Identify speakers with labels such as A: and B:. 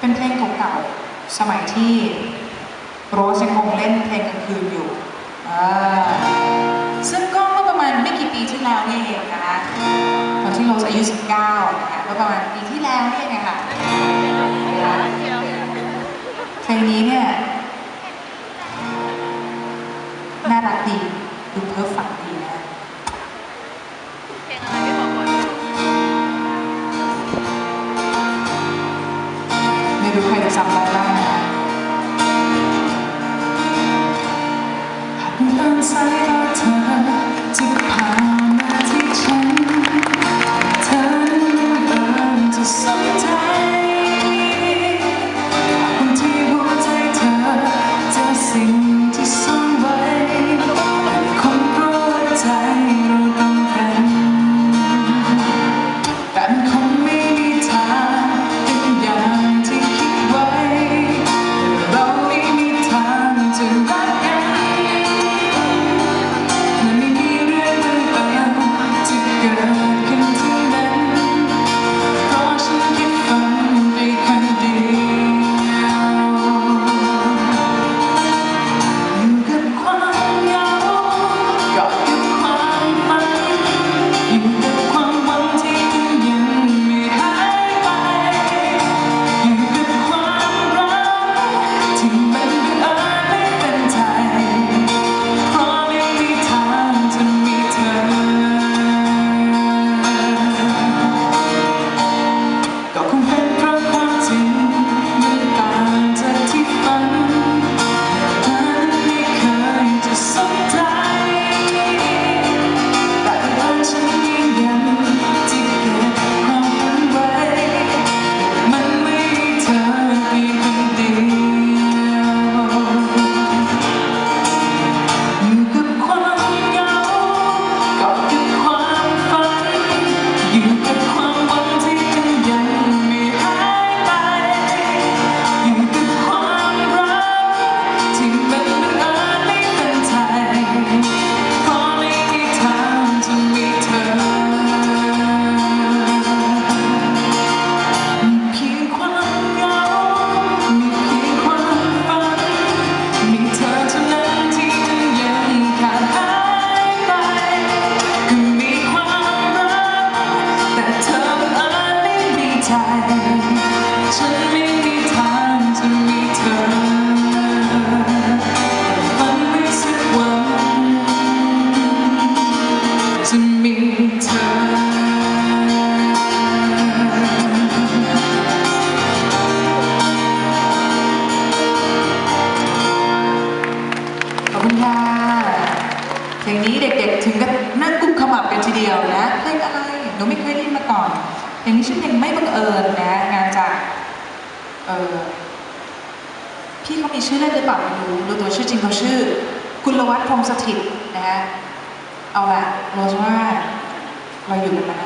A: เป็นเพลงเก่าๆสมัยที่โรสยังคงเล่นเพลงกลางคืนอยู่ ซึ่งก็เมื่อประมาณไม่กี่ปีที่แล้วนี่เองนะคะตอนที่โรสอายุ 19 นะคะเมื่อประมาณปีที่แล้วนี่เองค่ะเพลงนี้เนี่ย น่ารักดีดูเพ้อฝัน Pada 啦 คุณค่ะเพลงนี้เด็กๆ ถึงกับนั่งกุมขมับกันทีเดียวนะเพลงอะไรหนูไม่เคยได้ยินมาก่อนเพลงนี้ชื่อเพลงไม่บังเอิญนะงานจากเออพี่เขามีชื่อเล่นหรือเปล่าไม่รู้ดูตัวชื่อจริงเขาชื่อ กุลวัฒน์พงสถิตนะฮะเอาละโรสว่าเราอยู่กันมา